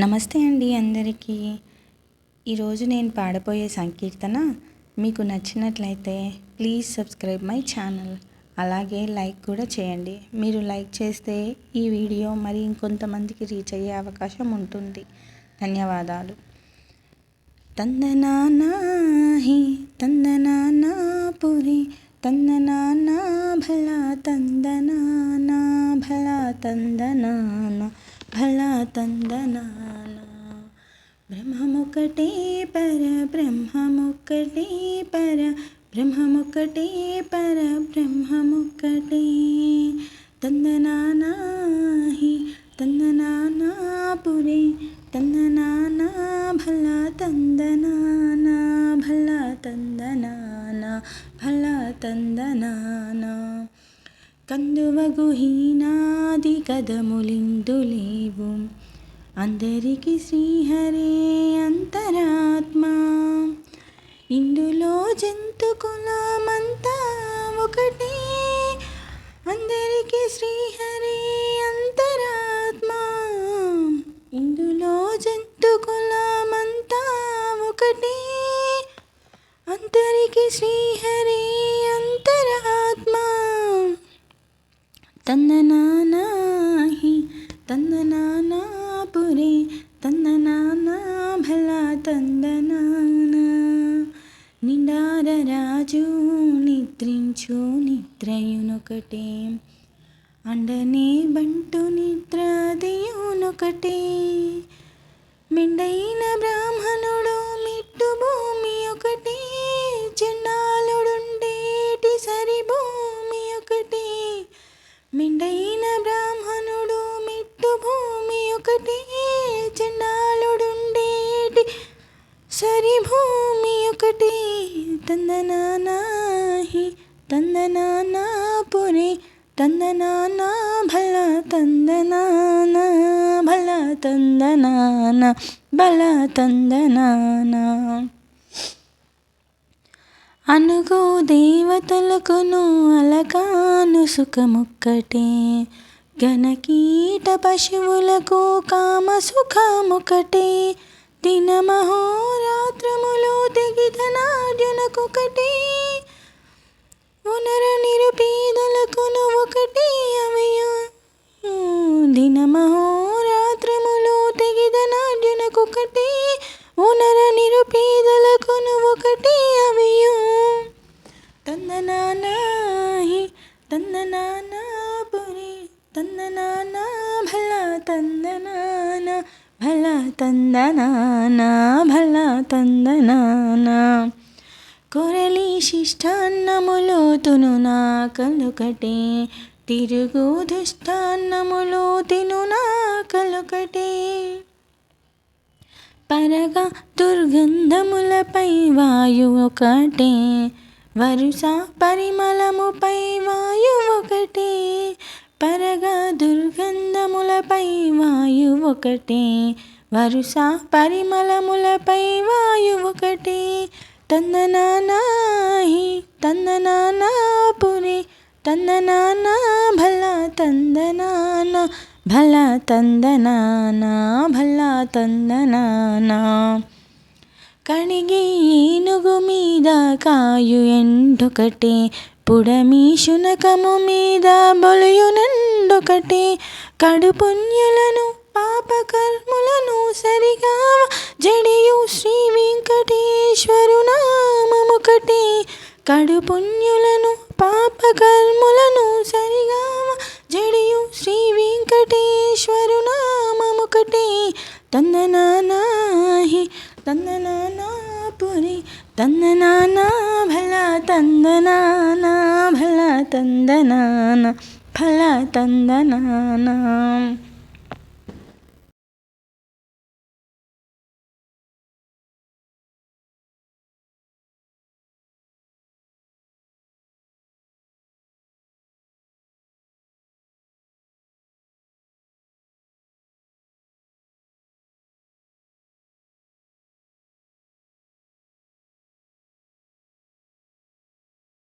నమస్తే అండి అందరికీ. ఈరోజు నేను పాడబోయే సంకీర్తన మీకు నచ్చినట్లయితే ప్లీజ్ సబ్స్క్రైబ్ మై ఛానల్. అలాగే లైక్ కూడా చేయండి. మీరు లైక్ చేస్తే ఈ వీడియో మరి ఇంకొంతమందికి రీచ్ అయ్యే అవకాశం ఉంటుంది. ధన్యవాదాలు. తందనానాహి తందనానా పురి తందనానా భలా తందనానా భలా తందనా భలా తందనానా బ్రహ్మముకటే పర బ్రహ్మముకటే పర బ్రహ్మముకటే పర బ్రహ్మముకటే తందనానాహి తందనానా పురి తందనానా భలా తందనానా భలా తందనానా భలా కందువగుహీనాది కదములిందులేవు అందరికి శ్రీహరే అంతరాత్మ. ఇందులో జంతుకులమంతా తందనానాహి తందనానా పురే తందనానా భలా తందనానా నిండార రాజు నిద్రించు నిద్రయునొకటే అండనే బంటు నిద్రదియునొకటే మెండైన బ్రాహ్మణుడు మిట్టు భూమి తందనానాహి తందనానా పురి తందనానా భల తందనానా భల తందనానా. బల తందనా అనుగో దేవతలకును అలకాను సుఖముక్కటే. గణకీట పశువులకు కామ సుఖముకటే దినమహోరాత్రములు తెగితనార్జునకొకటి ఉనర నిరుపీదలకును ఒకటి అవయు దినమహోరాత్రములు తెగితనార్జునకొకటి ఉనర నిరుపీదలకును ఒకటి అవయు తందనానాహి తందనానా పురి తందనానా భల తందనానా భల తందనానా భల తందనానా. కొరలి శిష్టాన్నములో నా కలుకటే. తిరుగు దుష్టాన్నములో తిను నా కలుకటే. పరగా దుర్గంధములపై వాయు ఒకటే. వరుస పరిమళముపై వాయు ఒకటే. పరగా దుర్గంధములపై వాయు ఒకటే. వరుస పరిమళములపై వాయు ఒకటే. తందనానాహి తందనానా పురి తందనానా భల తందనానా భల తందనానా భల తందనానా. కడిగి ఏనుగు మీద కాయు ఎండొకటే పుడమి శునకము మీద బొలుయునండొకటే కడుపుణ్యులను పాపకర్ములను సరిగా జడియు శ్రీ వెంకటి కడుపుణ్యులను పాపకర్ములను సరిగా జడియు శ్రీ వెంకటేశ్వరు నామముకటే తందనానాహి తందనానా పురి తందనానా భల తందనానా భల తందనానా ఫల తందనానా.